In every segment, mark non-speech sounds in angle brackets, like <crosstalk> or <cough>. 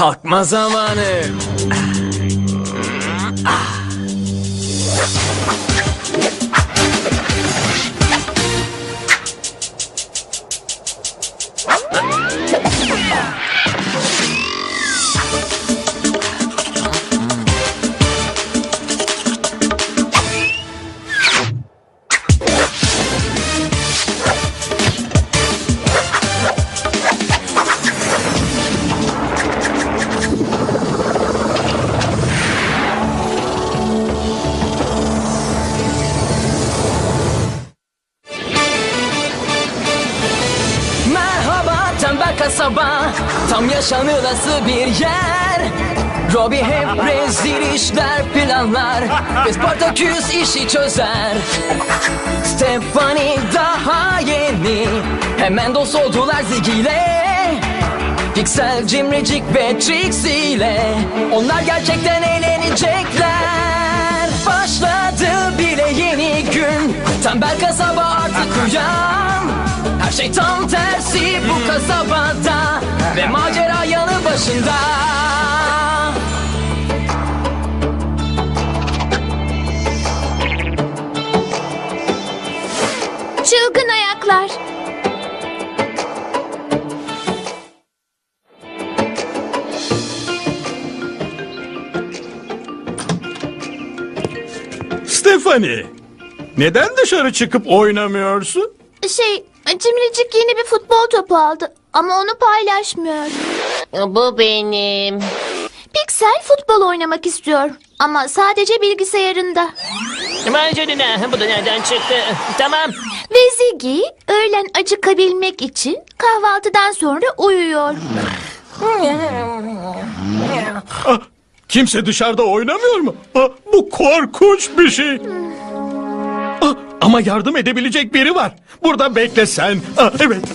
Kalkma zamanı. Tam yaşanılası bir yer. Robbie hep rezil işler planlar Ve Spartaküs işi çözer. Stefani daha yeni. Hemen dost oldular Ziggy ile Pixel, Cimricik ve Trixie ile. Onlar gerçekten eğlenecekler. Başladı bile yeni gün. Tembel kasaba artık uyan Her şey tam tersi bu kasabada Ve macera yanı başında Çılgın ayaklar. Stefani, neden dışarı çıkıp oynamıyorsun? Şey, Cimricik yeni bir futbol topu aldı ama onu paylaşmıyor. Bu benim. Pixel futbol oynamak istiyor ama sadece bilgisayarında. Vay canına bu da nereden çıktı? Tamam. Ve Ziggy öğlen acıkabilmek için kahvaltıdan sonra uyuyor. Ah, kimse dışarıda oynamıyor mu? Ah, bu korkunç bir şey. Ah, ama yardım edebilecek biri var. Burada bekle sen. Ah, evet. <laughs>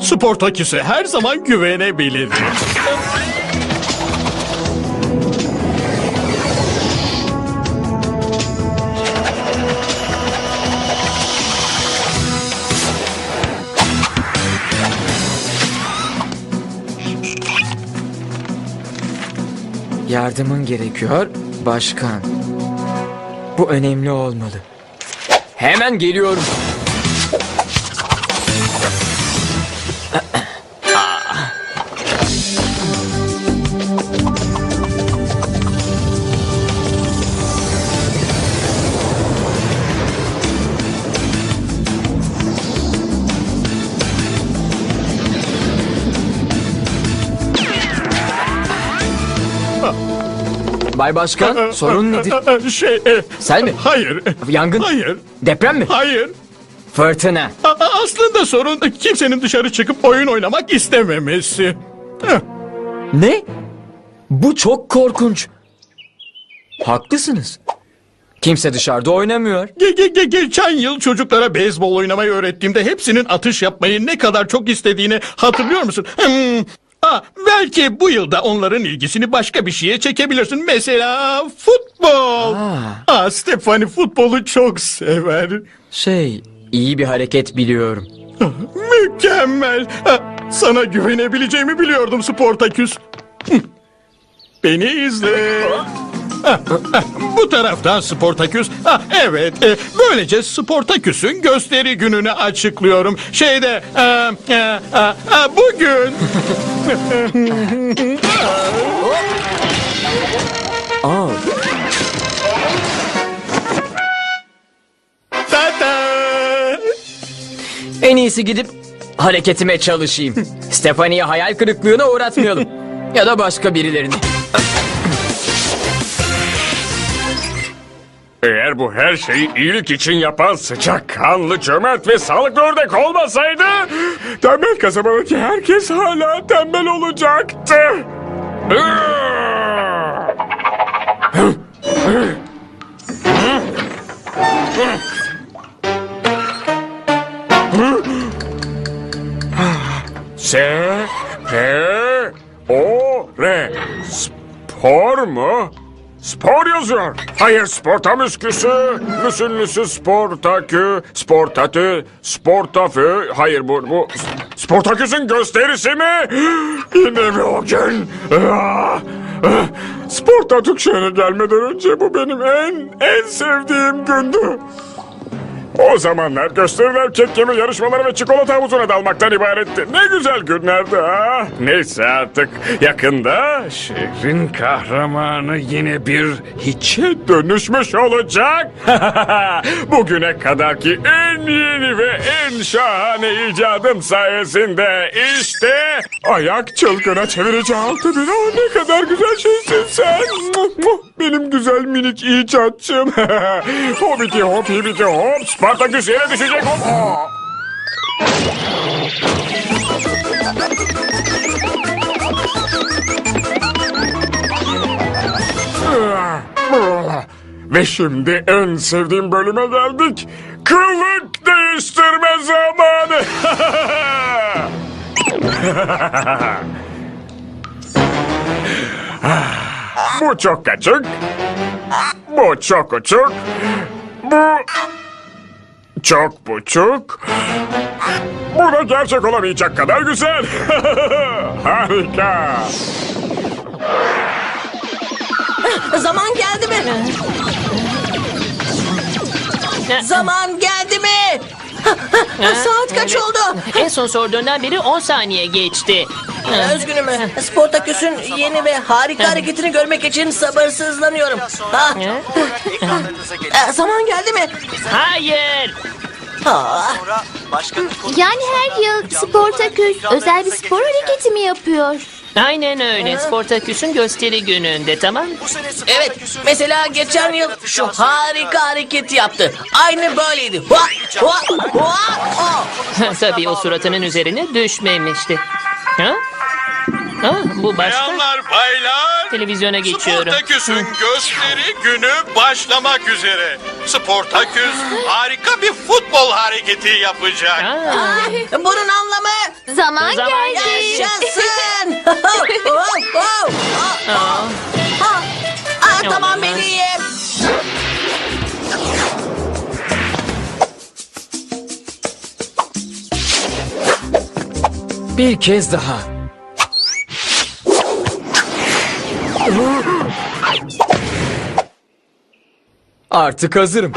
Sportaküs'e her zaman güvenebilir. Yardımın gerekiyor başkan. Bu önemli olmalı. Hemen geliyorum. Bay Başkan sorun nedir? Ah, Şey, e, Sel mi? hayır. Yangın? Hayır. Deprem mi? Hayır. Fırtına. Aslında sorun kimsenin dışarı çıkıp oyun oynamak istememesi. Ne? Bu çok korkunç. Haklısınız. Kimse dışarıda oynamıyor. Ge- ge- ge- geçen yıl çocuklara beyzbol oynamayı öğrettiğimde hepsinin atış yapmayı ne kadar çok istediğini hatırlıyor musun? Hmm. Aa, belki bu yılda onların ilgisini başka bir şeye çekebilirsin. Mesela futbol. Aa. Aa, Stefani futbolu çok sever. Şey, iyi bir hareket biliyorum. Mükemmel. Ha, Sana güvenebileceğimi biliyordum Sportaküs. Beni izle. Bu taraftan Sportaküs. Ha, evet, e, böylece Sportaküs'ün gösteri gününü açıklıyorum. Şeyde, e, e, e, e, bugün... <laughs> Aa, Tada! en iyisi gidip hareketime çalışayım. <laughs> Stefani'ye hayal kırıklığına uğratmayalım. ya da başka birilerini. Eğer bu her şeyi iyilik için yapan sıcak, kanlı, cömert ve sağlıklı ördek olmasaydı... ...tembel kasabadaki herkes hala tembel olacaktı. S, P, O, R. Spor mu? Spor yazıyor. Hayır sporta müsküsü. Müsünlüsü sportakü. Sportatü. Sportafü. Hayır bu bu. Sportaküs'ün gösterisi mi? Yine mi o gün? Ah, ah. Sportatük şehre gelmeden önce bu benim en en sevdiğim gündü. O zamanlar gösteriler, kek yarışmaları ve çikolata havuzuna dalmaktan ibaretti. Ne güzel günlerdi ha. Neyse artık yakında şehrin kahramanı yine bir hiçe dönüşmüş olacak. <laughs> Bugüne kadarki en yeni ve en şahane icadım sayesinde işte ayak çılgına çevirici altı bin. Oh, ne kadar güzel şeysin sen. Benim güzel minik icatçım. <laughs> Hobiti hop hibiti hop. Spartaküs yere düşecek! Ve şimdi en sevdiğim bölüme geldik. Kılık değiştirme zamanı. <laughs> Bu çok kaçık. Bu çok uçuk. Bu çok buçuk. Bu da gerçek olamayacak kadar güzel. <laughs> Harika. Zaman geldi mi? Zaman geldi mi? Saat kaç oldu? En son sorduğundan beri 10 saniye geçti. Üzgünüm. Sportaküs'ün yeni ve harika hareketini görmek için sabırsızlanıyorum. Ha, <laughs> e, zaman geldi mi? Hayır. Ha, Yani her yıl Sportaküs özel bir spor hareketi mi yapıyor? Aynen öyle. Sportaküs'ün gösteri gününde tamam. evet, mesela geçen yıl şu harika hareketi yaptı. Aynı böyleydi. <laughs> Tabii o suratının üzerine düşmemişti. Ha? Ha, bu başka. Bayanlar, baylar. Televizyona geçiyorum. Sportaküs'ün gösteri günü başlamak üzere. Sportaküs harika bir futbol hareketi yapacak. Ha, Bunun anlamı Zaman, Zaman geldi. yaşasın. Oh, oh, oh. aa. Ha, ah, tamam benim. Bir kez daha. Artık hazırım.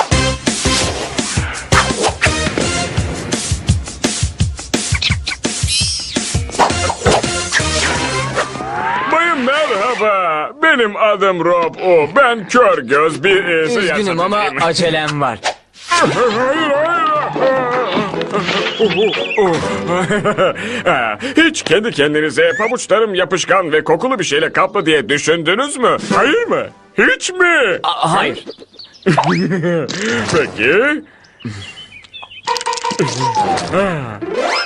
Bayım merhaba. Benim adım Rob O. Ben kör göz bir iyisi Üzgünüm ama acelem var. <laughs> Hayır hayır. <laughs> Hiç kendi kendinize pabuçlarım yapışkan ve kokulu bir şeyle kaplı diye düşündünüz mü? Hayır mı? Hiç mi? A- hayır. <laughs> Peki. <laughs>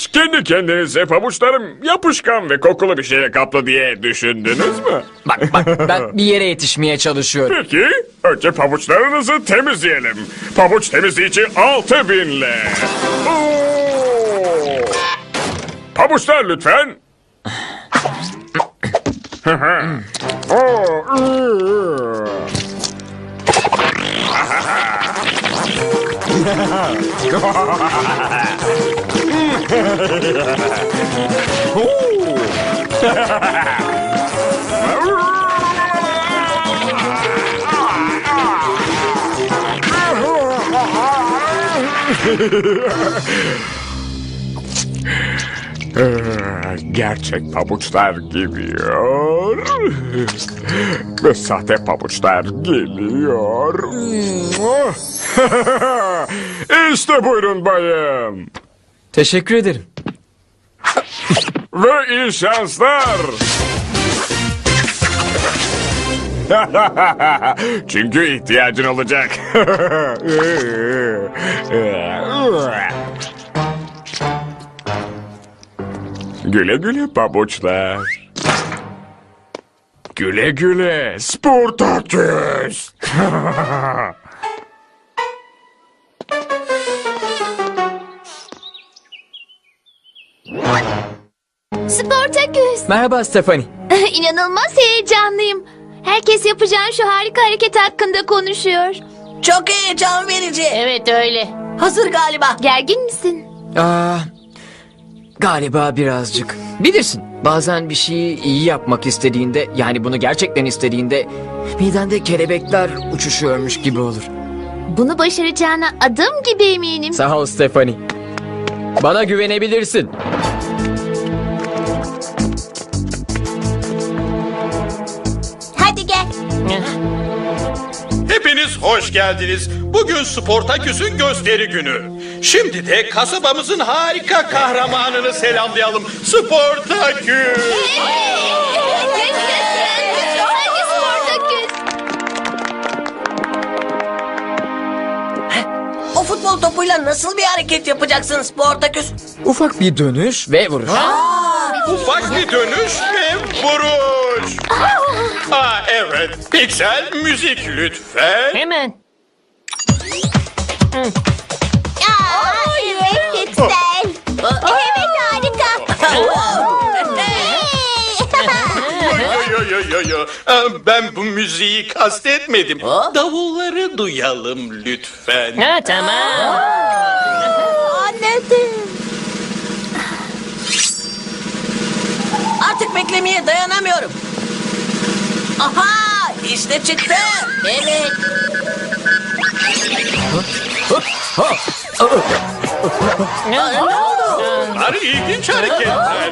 Hiç kendi kendinize pabuçlarım yapışkan ve kokulu bir şeye kaplı diye düşündünüz mü? Bak bak ben bir yere yetişmeye çalışıyorum. Peki, önce pabuçlarınızı temizleyelim. Pabuç temizleyici 6000 le. Oo! Pabuçlar lütfen. Oo, <laughs> ıı. Gerçek pabuçlar gidiyor. Ve sahte pabuçlar geliyor. <laughs> işte buyurun bayım. Teşekkür ederim. Ve iyi şanslar. <laughs> Çünkü ihtiyacın olacak. <laughs> güle güle pabuçlar. Güle güle Sportaküs. <laughs> Sportaküs. Merhaba Stephanie. <laughs> İnanılmaz heyecanlıyım. Herkes yapacağın şu harika hareket hakkında konuşuyor. Çok heyecan verici. Evet öyle. Hazır galiba. Gergin misin? Aa, galiba birazcık. Bilirsin bazen bir şeyi iyi yapmak istediğinde yani bunu gerçekten istediğinde midende kelebekler uçuşuyormuş gibi olur. Bunu başaracağına adım gibi eminim. Sağ ol Stephanie. Bana güvenebilirsin. Hoş geldiniz. Bugün Sportaküs'ün gösteri günü. Şimdi de kasabamızın harika kahramanını selamlayalım. Sportaküs! O futbol topuyla nasıl bir hareket yapacaksın Sportaküs? Ufak bir dönüş ve vuruş. Ufak bir dönüş ve vuruş. Aa evet. Piksel müzik lütfen. Hemen. evet güzel. Evet harika. Yo, yo, yo, yo, yo. Ee, Ben bu müziği kastetmedim. Davulları duyalım lütfen. Ha tamam. Anladım. Artık beklemeye dayanamıyorum. Aha işte çıktı. Evet. Bunlar ilginç hareketler.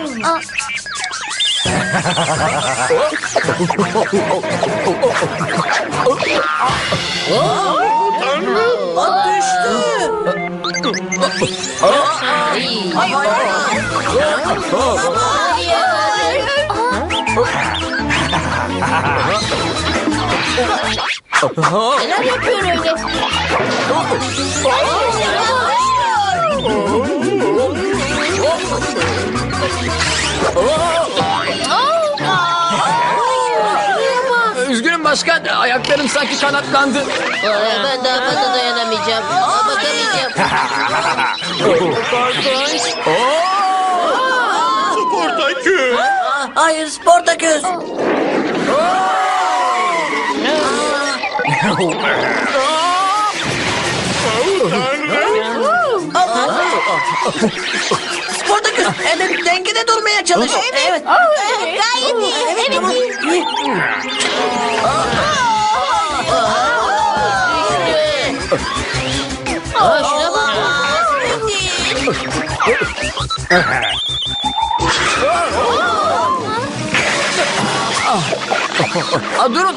Tanrım. At düştü. Neler yapıyor öyle? Üzgünüm başkan ayaklarım sanki kanatlandı. Ben daha fazla dayanamayacağım. Bakamayacağım. Sportaküs. Aa, Hayır Sportaküs. Sportaküs evet, dengede durmaya çalış. Evet. Gayet iyi. Evet tamam. İyi. Aa, şuna bak. Aa, durun.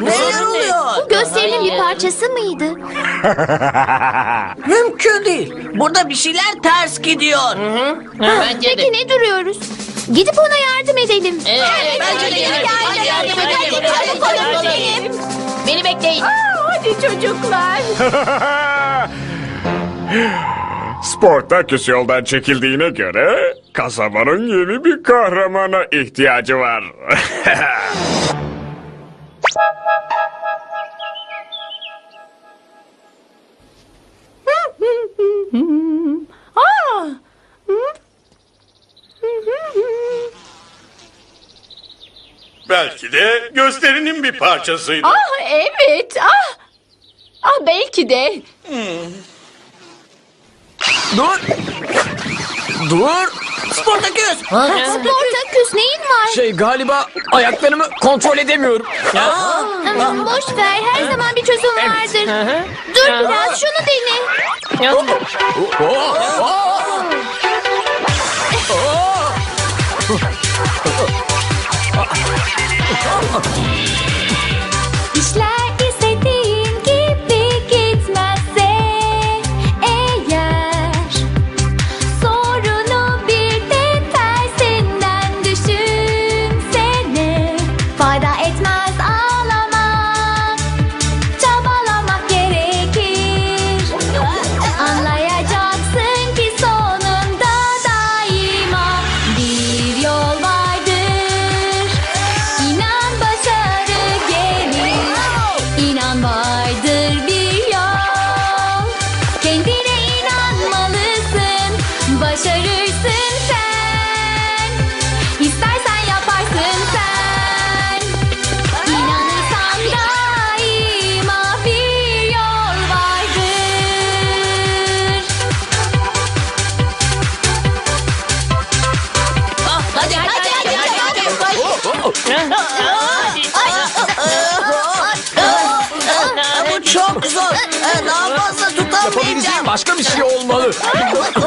Neler oluyor? Gösterinin bir parçası mıydı? <laughs> Mümkün değil. Burada bir şeyler ters gidiyor. Bence de. Peki ne duruyoruz? Gidip ona yardım edelim. Evet, bence de yardım Hadi edelim. yardım edelim. Hadi yardım edelim. Beni bekleyin. Hadi çocuklar. <laughs> Sportaküs yoldan çekildiğine göre kasabanın yeni bir kahramana ihtiyacı var. <laughs> Belki de gösterinin bir parçasıydı. Ah evet. Ah. Ah belki de. Dur. Dur. Sportaküs. Sportaküs neyin var? Şey galiba ayaklarımı kontrol edemiyorum. Aman boş ver. Her zaman bir çözüm vardır. Dur biraz şunu dene. İşler Oh, oh, oh. Başka bir şey olmalı. <laughs>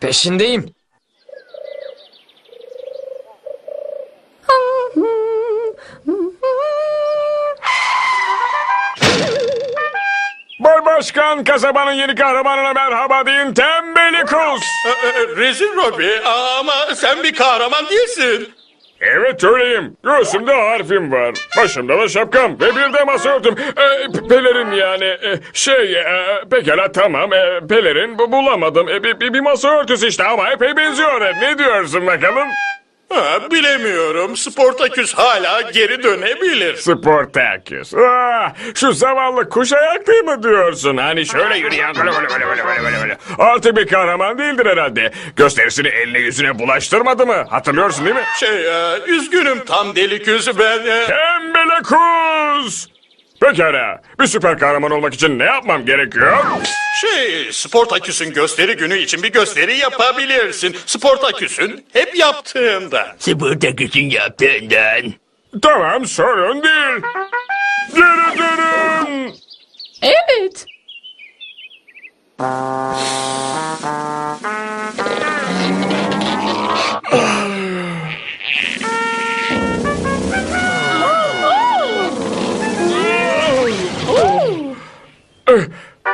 Peşindeyim. Bay Başkan kasabanın yeni kahramanına merhaba deyin tembeli kuz. Ee, Rezil Robi ama sen bir kahraman değilsin. Evet öyleyim. Göğsümde harfim var. Başımda da şapkam ve bir de masa örtüm. P- pelerin yani. e, şey e, pekala tamam. E, pelerin bu- bulamadım. E, bir, bir masa örtüsü işte ama epey benziyor. E, Ne diyorsun bakalım? Ha, bilemiyorum. Sportaküs hala geri dönebilir. Sportaküs. Ah, şu zavallı kuş ayaklı mı diyorsun? Hani şöyle yürüyen böyle böyle böyle böyle böyle böyle. böyle. Artık bir kahraman değildir herhalde. Gösterisini eline yüzüne bulaştırmadı mı? Hatırlıyorsun değil mi? Şey, e, üzgünüm tam deli gözü ben. e, Tembele kuz! Pekala. Bir süper kahraman olmak için ne yapmam gerekiyor? Şey, Sportaküs'ün gösteri günü için bir gösteri yapabilirsin. Sportaküs'ün hep yaptığında. Sportaküs'ün yaptığından. Tamam sorun değil. Geri dönün. Evet.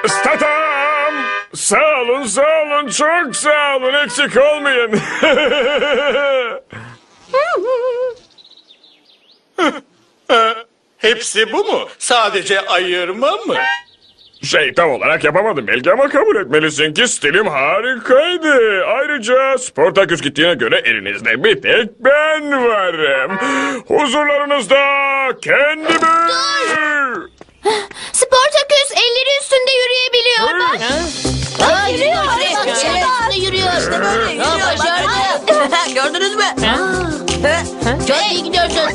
Statam! Sağ olun, sağ olun, çok sağ olun. Eksik olmayın. <laughs> Hepsi bu mu? Sadece ayırma mı? şey tam olarak yapamadım belki ama kabul etmelisin ki stilim harikaydı. Ayrıca Sportaküs gittiğine göre elinizde bir tek ben varım. Huzurlarınızda kendimi... Sportaküs elleri üstünde yürüyebiliyor bak. Aa, yürüyor, yürüyor. Üstünde yürüyor. İşte böyle yürüyor. Başardı. <laughs> Gördünüz mü? Çok iyi gidiyorsun.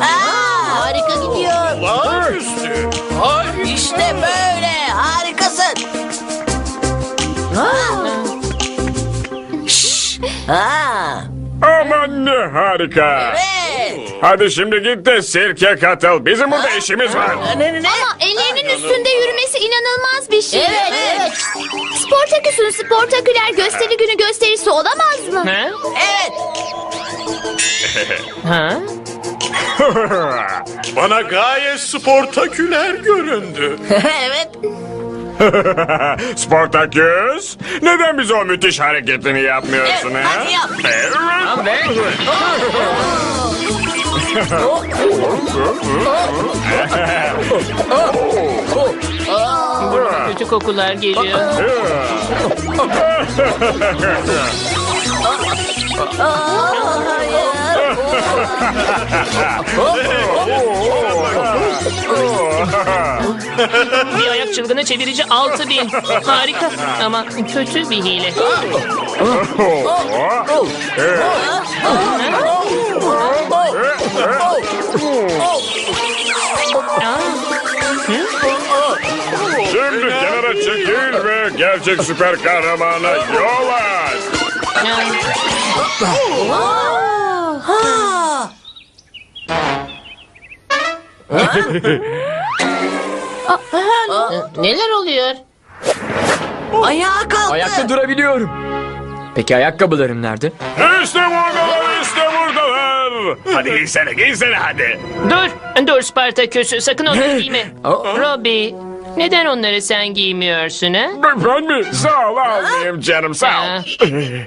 Harika gidiyor. Olağanüstü. Harika. İşte böyle. Harikasın. Şşş. Aman ne harika. Evet. Hadi şimdi git de sirke katıl. Bizim burada işimiz var. Ne ne ne? Ama ellerinin üstünde yürümesi inanılmaz bir şey. Evet, evet. Sportaküs'ün sportaküler gösteri günü gösterisi olamaz mı? <laughs> Ha? Evet. <laughs> Ha? Bana gayet sportaküler göründü. <laughs> evet. Sportaküs, neden bize o müthiş hareketini yapmıyorsun Evet, ha? hadi yap. Evet. Kötü kokular geliyor. Bir ayak çılgını çevirici 6000. Harika ama kötü bir hile. Şimdi kenara çekil ve gerçek süper kahramana yol aç. neler oluyor? Ayağa kalktı. Ayakta durabiliyorum. Peki ayakkabılarım nerede? İşte buradalar, işte buradalar. Hadi giysene, giysene hadi. Dur Dur Spartaküs sakın onları giyme. Robbie neden onları sen giymiyorsun ha? Ben, mi? Sağ ol almayayım canım sağ Ha. ol.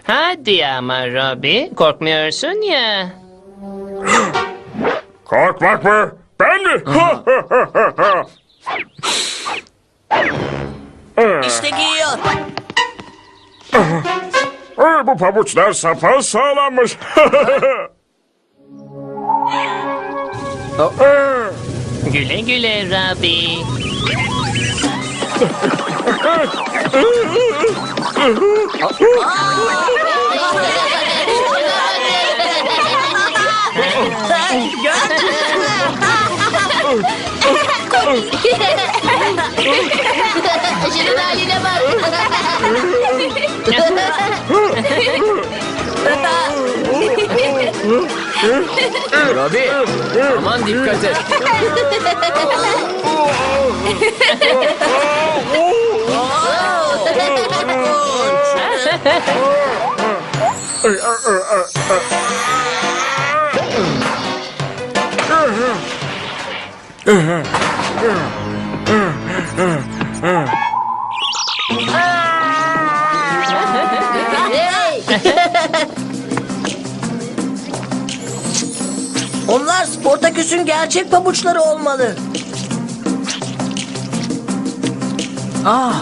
Hadi ama Robbie korkmuyorsun ya. Korkmak mı? Ben mi? <laughs> İşte giyiyor. Ay, Bu pabuçlar sapa sağlammış. <laughs> Güle güle Robbie. <laughs> Robbie aman dikkat et. Onlar Sportaküs'ün gerçek pabuçları olmalı. Ah.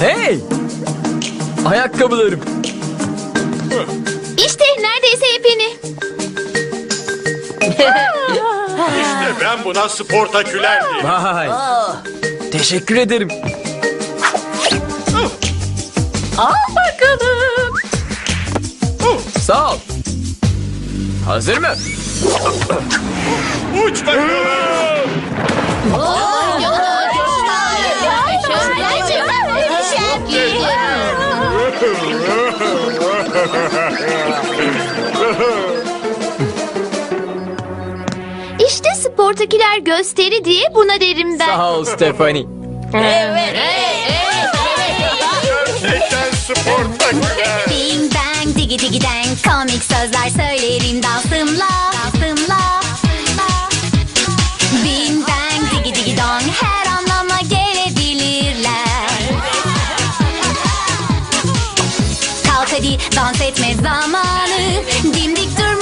Hey! Ayakkabılarım. İşte neredeyse yepyeni. <laughs> İşte ben buna sportaküler diyeyim. Vay. Teşekkür ederim. Al bakalım. Sağ ol. Hazır mı? Uç bakalım. İşte sportakiler gösteri diye buna derim ben. Sağ ol Stephanie. Gerçekten sportaküler. Bing bang digi digi dang Komik sözler söylerim dansımla Dansımla Bing bang digi digi dong Her anlama gelebilirler. Kalk hadi dans etme zamanı Dimdik dur